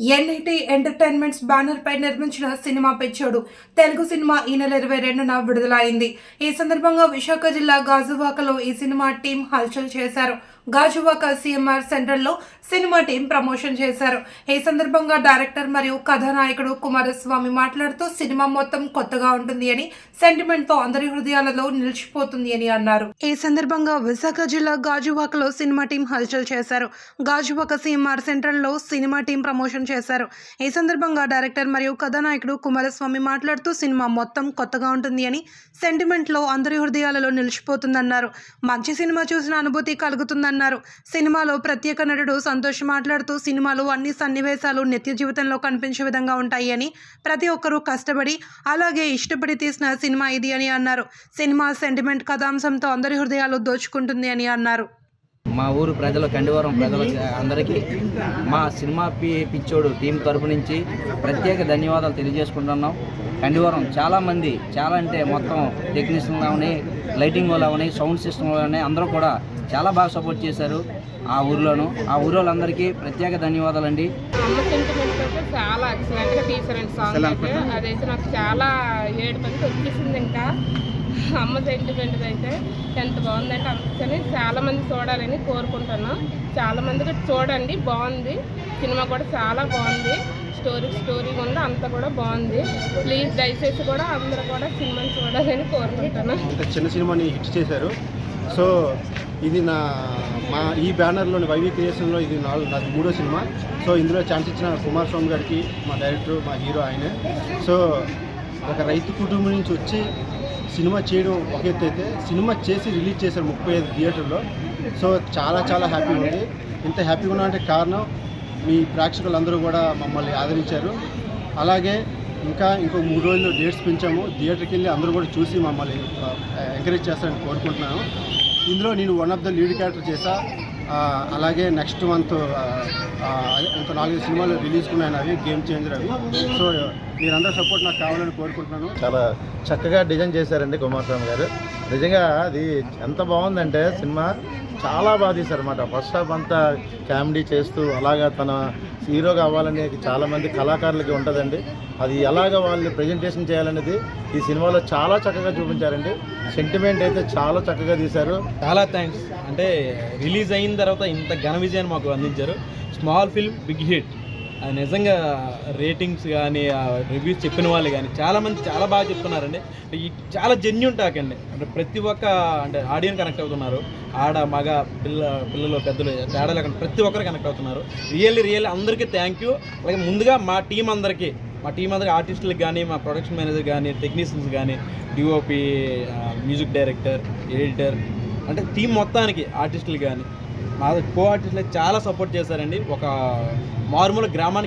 NIT entertainments banner పై నిర్మించిన cinema పెచ్చాడు. Telugu cinema ఈ నెల ఇరవై రెండున విడుదలైంది. ఈ సందర్భంగా విశాఖ జిల్లా గాజువాకలో ఈ సినిమా టీం హల్చల్ చేశారు. గాజువాక సిఎంఆర్ సెంటర్లో సినిమా టీం ప్రమోషన్ చేశారు. ఈ సందర్భంగా డైరెక్టర్ మరియు కథానాయకుడు కుమారస్వామి మాట్లాడుతూ సినిమా మొత్తం కొత్తగా ఉంటుంది అని సెంటిమెంట్తో అందరి హృదయాలలో నిలిచిపోతుంది అని అన్నారు. ఈ సందర్భంగా విశాఖ జిల్లా గాజువాకలో సినిమా టీం హల్చల్ చేశారు. గాజువాక సిఎంఆర్ సెంటర్లో సినిమా టీం ప్రమోషన్ చేశారు. ఈ సందర్భంగా డైరెక్టర్ మరియు కథానాయకుడు కుమారస్వామి మాట్లాడుతూ సినిమా మొత్తం కొత్తగా ఉంటుంది అని సెంటిమెంట్లో అందరి హృదయాలలో నిలిచిపోతుందన్నారు. మంచి సినిమా చూసిన అనుభూతి కలుగుతుందన్నారు. సినిమాలో ప్రత్యేక నటుడు సంతోష్ మాట్లాడుతూ సినిమాలో అన్ని సన్నివేశాలు నిత్య జీవితంలో కనిపించే విధంగా ఉంటాయి అని ప్రతి ఒక్కరూ కష్టపడి అలాగే ఇష్టపడి తీసిన సినిమా ఇది అని అన్నారు. సినిమా సెంటిమెంట్ కథాంశంతో అందరి హృదయాలు దోచుకుంటుంది అని అన్నారు. మా ఊరు ప్రజలు కండివరం ప్రజలు అందరికీ మా సినిమా పి పిచ్చోడు టీం తరపు నుంచి ప్రత్యేక ధన్యవాదాలు తెలియజేసుకుంటున్నాం. కండివరం చాలామంది చాలా అంటే మొత్తం టెక్నీషియన్లు అవని లైటింగ్ వాళ్ళు అవని సౌండ్ సిస్టమ్ అవని అందరూ కూడా చాలా బాగా సపోర్ట్ చేశారు ఆ ఊర్లోను. ఆ ఊరు వాళ్ళందరికీ ప్రత్యేక ధన్యవాదాలు అండి అమ్మ సెంటిమెంట్ అయితే చాలా ఎక్సలెంట్గా తీసారండి సాంగ్ అయితే. అదైతే నాకు చాలా ఏడు మంది వచ్చేసింది ఇంకా. అమ్మ సెంటిమెంట్ అయితే ఎంత బాగుందంటే అందుకని చాలా మంది చూడాలని కోరుకుంటున్నాను చాలా మందికి చూడండి బాగుంది. సినిమా కూడా చాలా బాగుంది. స్టోరీ స్టోరీ ఉంది అంతా కూడా బాగుంది. ప్లీజ్ దయచేసి కూడా అందరూ కూడా సినిమాని చూడాలని కోరుకుంటున్నాను ఇంత చిన్న సినిమాని హిట్ చేశారు. సో ఇది నా మా ఈ బ్యానర్లోని వైవి క్రియేషన్లో ఇది నాలుగు నాది మూడో సినిమా. సో ఇందులో ఛాన్స్ ఇచ్చిన కుమార్ స్వామి గారికి మా డైరెక్టర్ మా హీరో ఆయనే. సో ఒక రైతు కుటుంబం నుంచి వచ్చి సినిమా చేయడం ఒక ఎత్తు అయితే సినిమా చేసి రిలీజ్ చేశారు ముప్పై ఐదు థియేటర్లో. సో చాలా చాలా హ్యాపీగా ఉంది. ఇంత హ్యాపీగా ఉన్నామంటే కారణం మీ ప్రేక్షకులందరూ కూడా మమ్మల్ని ఆదరించారు. అలాగే ఇంకా ఇంకో మూడు రోజులు డేట్స్ పెంచాము. థియేటర్కి వెళ్ళి అందరూ కూడా చూసి మమ్మల్ని ఎంకరేజ్ చేస్తారని కోరుకుంటున్నాను. ఇందులో నేను one of the lead character చేశా. అలాగే నెక్స్ట్ మంత్ ఇంకో నాలుగు సినిమాలు రిలీజ్ ఉన్నాయి అవి గేమ్ చేంజర్ అవి. సో మీరందరూ సపోర్ట్ నాకు కావాలని కోరుకుంటున్నాను. చాలా చక్కగా డిజైన్ చేశారండి కుమార్స్వామి గారు. నిజంగా అది ఎంత బాగుందంటే సినిమా చాలా బాధేశారు అనమాట ఫస్ట్ హాఫ్ అంతా కామెడీ చేస్తూ అలాగా తన హీరోగా అవ్వాలనే చాలామంది కళాకారులకి ఉంటుందండి. అది ఎలాగ వాళ్ళు ప్రజెంటేషన్ చేయాలనేది ఈ సినిమాలో చాలా చక్కగా చూపించారండి. సెంటిమెంట్ అయితే చాలా చక్కగా తీశారు. చాలా థ్యాంక్స్ అంటే రిలీజ్ అయిన తర్వాత ఇంత ఘన విజయాన్ని మాకు అందించారు. స్మాల్ ఫిల్మ్ బిగ్ హిట్ నిజంగా రేటింగ్స్ కానీ రివ్యూస్ చెప్పిన వాళ్ళు కానీ చాలామంది చాలా బాగా చెప్తున్నారండి. ఈ చాలా జెన్యున్ టాక్ అండి. అంటే ప్రతి ఒక్క అంటే ఆడియన్ కనెక్ట్ అవుతున్నారు. ఆడ మగ పిల్ల పిల్లలు పెద్దలు తేడా లేకుండా ప్రతి ఒక్కరు కనెక్ట్ అవుతున్నారు. రియల్లీ రియల్లీ అందరికీ థ్యాంక్ యూ అలాగే ముందుగా మా టీం అందరికీ మా టీం అందరికి ఆర్టిస్టులకు కానీ మా ప్రొడక్షన్ మేనేజర్ కానీ టెక్నీషియన్స్ కానీ డిఓపి మ్యూజిక్ డైరెక్టర్ ఎడిటర్ అంటే టీం మొత్తానికి ఆర్టిస్టులు కానీ మా కో ఆర్టిస్టులు చాలా సపోర్ట్ చేశారండి. ఒక మారుమూల గ్రామానికి